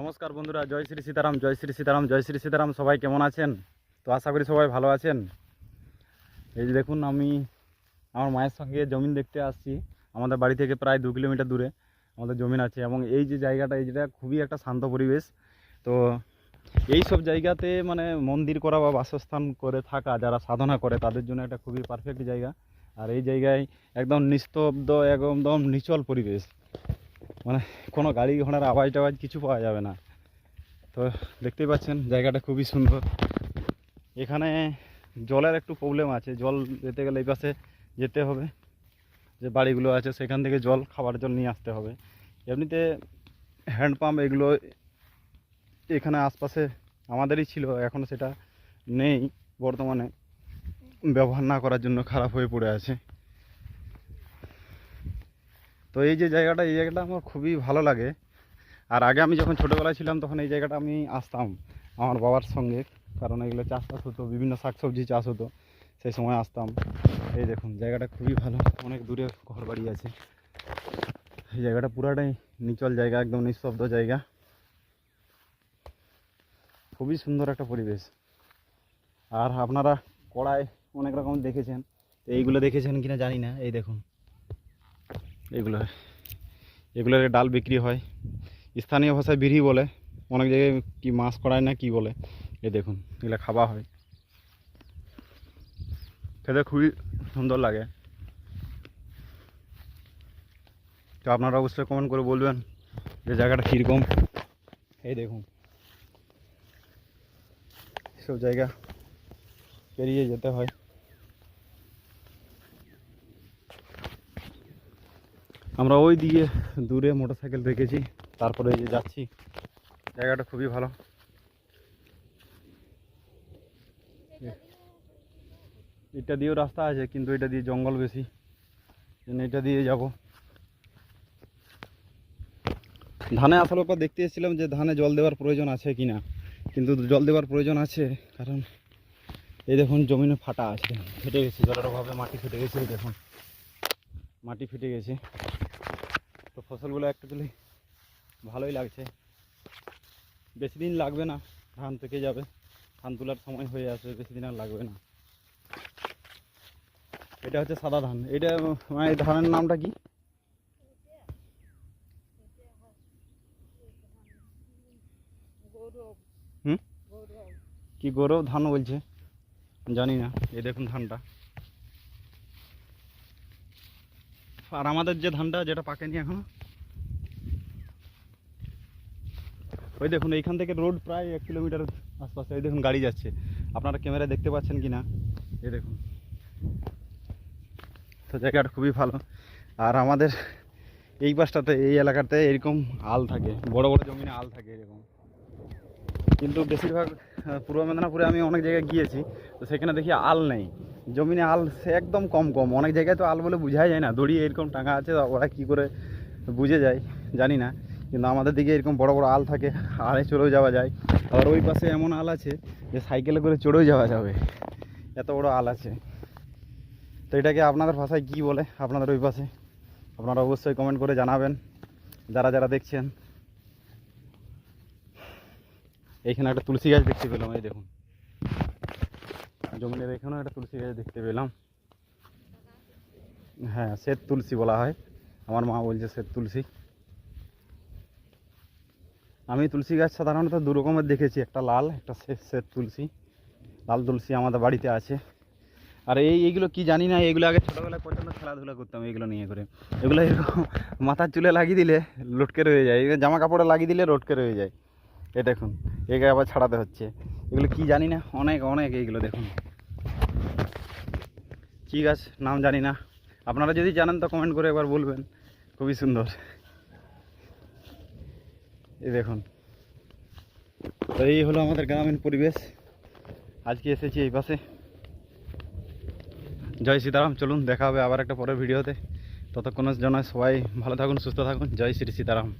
নমস্কার বন্ধুরা, জয় শ্রী সীতারাম, জয় শ্রী সীতারাম, জয় শ্রী সীতারাম, সবাই কেমন আছেন? তো আশা করি সবাই ভালো আছেন। এই যে দেখুন, আমি আমার মায়ের সঙ্গে জমিন দেখতে আসছি। আমাদের বাড়ি থেকে প্রায় দু কিলোমিটার দূরে আমাদের জমিন আছে এবং এই যে জায়গাটা, এই যেটা খুবই একটা শান্ত পরিবেশ। তো এই সব জায়গাতে মানে মন্দির করা বা বাসস্থান করে থাকা, যারা সাধনা করে, তাদের জন্য একটা খুবই পারফেক্ট জায়গা। আর এই জায়গায় একদম নিস্তব্ধ, একদম নিচল পরিবেশ। মানে কোনো গাড়ি ঘোড়ার আওয়াজ টাওয়াজ কিছু পাওয়া যাবে না। তো দেখতেই পাচ্ছেন, জায়গাটা খুবই সুন্দর। এখানে জলের একটু প্রবলেম আছে। জল যেতে গেলে এই পাশে যেতে হবে। যে বাড়িগুলো আছে, সেখান থেকে জল, খাবার জল নিয়ে আসতে হবে। এমনিতে হ্যান্ডপাম্প এগুলো এখানে আশপাশে আমাদেরই ছিল, এখন সেটা নেই। বর্তমানে ব্যবহার না করার জন্য খারাপ হয়ে পড়ে আছে। তো এই যে জায়গাটা, এই জায়গাটা আমার খুবই ভালো লাগে। আর আগে আমি যখন ছোটোবেলায় ছিলাম, তখন এই জায়গাটা আমি আসতাম আমার বাবার সঙ্গে। কারণ এগুলো চাষবাস হতো, বিভিন্ন শাকসবজি চাষ হতো, সেই সময় আসতাম। এই দেখুন, জায়গাটা খুবই ভালো, অনেক দূরে ঘর বাড়ি আছে। এই জায়গাটা পুরাটাই নিচল জায়গা, একদম নিঃশব্দ জায়গা। খুবই সুন্দর একটা পরিবেশ। আর আপনারা কড়াই অনেক রকম দেখেছেন। তো এইগুলো দেখেছেন কিনা জানি না, এই দেখুন। এগুলো, এগুলোর ডাল বিক্রি হয়। স্থানীয় ভাষায় বিড়ি বলে, অনেক জায়গায় কি মাছ কড়াই না কি বলে। এই দেখুন, এগুলো খাওয়া হয়। খেতে খুবই সুন্দর লাগে। তো আপনারা অবশ্যই কমেন্ট করে বলবেন যে জায়গাটা কীরকম। এই দেখুন। সব জায়গা পেরিয়ে যেতে হয়। আমরা ওই দিকে দূরে মোটরসাইকেল রেখেছি, তারপরে যে যাচ্ছি। জায়গাটা খুবই ভালো। এটা দিয়েও রাস্তা আছে, কিন্তু এটা দিয়ে জঙ্গল বেশি। এটা দিয়ে যাব। ধানে আসার পর দেখতে এসেছিলাম যে ধানে জল দেওয়ার প্রয়োজন আছে কি না কিন্তু জল দেওয়ার প্রয়োজন আছে, কারণ এই দেখুন জমিনে ফাটা আছে। ফেটে গেছে, জলের অভাবে মাটি ফেটে গেছে দেখুন। মাটি ফেটে গেছে। তো ফসলগুলো একটুখানি ভালোই লাগছে। বেশি দিন লাগবে না, ধান পেকে যাবে। ধান তোলার সময় হয়ে আসবে, বেশি দিন আর লাগবে না। এটা হচ্ছে সাদা ধান। এটা মানে ধানের নামটা কি? হুম? কি গৌরব? ধান বলছে? জানি না। এই দেখুন ধানটা। আর আমাদের যে ধানটা যেটা পাকেনি এখনও, ওই দেখুন, এইখান থেকে রোড প্রায় এক কিলোমিটার আশপাশে, এই দেখুন, গাড়ি যাচ্ছে। আপনারা ক্যামেরায় দেখতে পাচ্ছেন কি না এই দেখুন। তো জায়গাটা খুবই ভালো। আর আমাদের এই পাশটাতে, এই এলাকাতে এরকম আল থাকে, বড় বড় জমিনে আল থাকে এরকম। কিন্তু বেশিরভাগ পূর্ব মেদিনীপুরে আমি অনেক জায়গায় গিয়েছি, তো সেখানে দেখি আল নেই। জমিনে আল সে একদম কম কম, অনেক জায়গায় তো আল বলে বোঝাই যায় না, দড়ি এরকম টাঙা আছে ওরা কী করে বুঝে যায়, জানি না। কিন্তু আমাদের দিকে এরকম বড় বড় আল থাকে আলে চড়েও যাওয়া যায়। আবার ওই পাশে এমন আল আছে যে সাইকেলে করে চড়েও যাওয়া যাবে। এত বড় আল আছে। তো এটাকে আপনাদের ভাষায় কী বলে? আপনাদের ওই পাশে। আপনারা অবশ্যই কমেন্ট করে জানাবেন। যারা যারা দেখছেন এইখানে একটা তুলসী গাছ দেখতে পেলাম, এই দেখুন। জমিনের এখানেও একটা তুলসী গাছ দেখতে পেলাম। হ্যাঁ শ্বেত তুলসী বলা হয়। আমার মা বলছে শ্বেত তুলসী। আমি তুলসী গাছ সাধারণত দু রকমের দেখেছি, একটা লাল, একটা শ্বেত তুলসী। লাল তুলসী আমাদের বাড়িতে আছে। আর এই এইগুলো কি জানি না এগুলো আগে ছোটোবেলায় প্রচণ্ড খেলাধুলা করতাম এগুলো নিয়ে করে। এগুলো এরকম মাথার চুলে লাগিয়ে দিলে লটকে রয়ে যায় জামা কাপড়ে লাগিয়ে দিলে লটকে রয়ে যায়। এই দেখুন, একে আবার ছাড়াতে হচ্ছে। এগুলো কি জানি না, অনেক অনেক এইগুলো দেখুন। কী গাছ, নাম জানি না। আপনারা যদি জানেন তো কমেন্ট করে একবার বলবেন। খুবই সুন্দর। এই দেখুন। তো এই হলো আমাদের গ্রামীণ পরিবেশ। আজকে এসেছি এই পাশে। জয় সীতারাম, চলুন দেখা হবে আবার একটা পরের ভিডিওতে। ততক্ষণের জন্য সবাই ভালো থাকুন, সুস্থ থাকুন। জয় শ্রী সীতারাম।